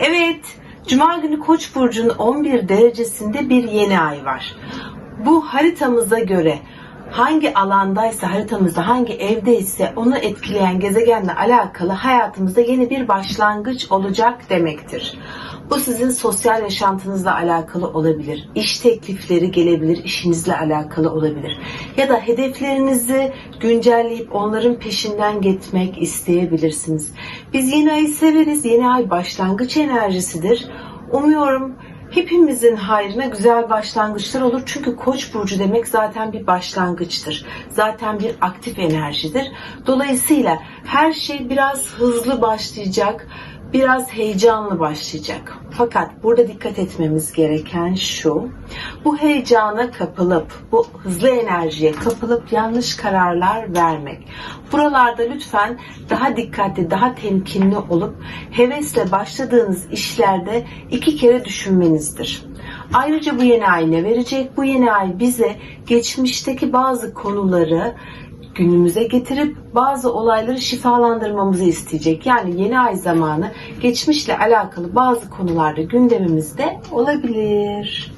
Evet, Cuma günü Koç burcunun 11 derecesinde bir yeni ay var. Bu haritamıza göre hangi alandaysa haritamızda hangi evdeyse onu etkileyen gezegenle alakalı hayatımızda yeni bir başlangıç olacak demektir. Bu sizin sosyal yaşantınızla alakalı olabilir. İş teklifleri gelebilir, işinizle alakalı olabilir. Ya da hedeflerinizi güncelleyip onların peşinden gitmek isteyebilirsiniz. Biz yeni ayı severiz. Yeni ay başlangıç enerjisidir. Umuyorum hepimizin hayrına güzel başlangıçlar olur. Çünkü Koç burcu demek zaten bir başlangıçtır. Zaten bir aktif enerjidir. Dolayısıyla her şey biraz hızlı başlayacak, biraz heyecanlı başlayacak. Fakat burada dikkat etmemiz gereken şu. Bu heyecana kapılıp, bu hızlı enerjiye kapılıp yanlış kararlar vermek. Buralarda lütfen daha dikkatli, daha temkinli olup hevesle başladığınız işlerde iki kere düşünmenizdir. Ayrıca bu yeni ay ne verecek? Bu yeni ay bize geçmişteki bazı konuları günümüze getirip bazı olayları şifalandırmamızı isteyecek. Yani yeni ay zamanı geçmişle alakalı bazı konularda gündemimizde olabilir.